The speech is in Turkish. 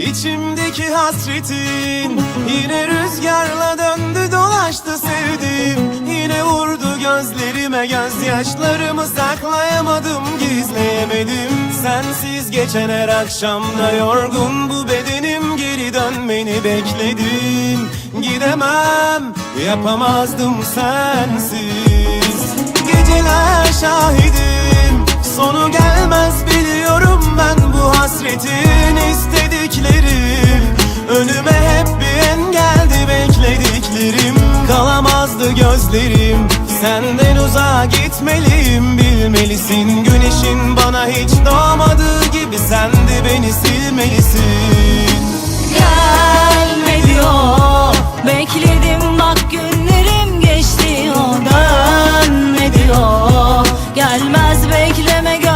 İçimdeki hasretin Yine rüzgarla döndü dolaştı sevdim. Yine vurdu gözlerime gözyaşlarımı saklayamadım gizleyemedim. Sensiz geçen her akşamda yorgun bu bedenim Geri dönmeni bekledim. Gidemem yapamazdım sensiz gözlerim. Senden uzağa gitmeliyim bilmelisin. Güneşin bana hiç doğmadığı gibi Sen de beni silmelisin. Gelme diyor Bekledim bak günlerim geçti. O Dönme diyor Gelmez bekleme gö-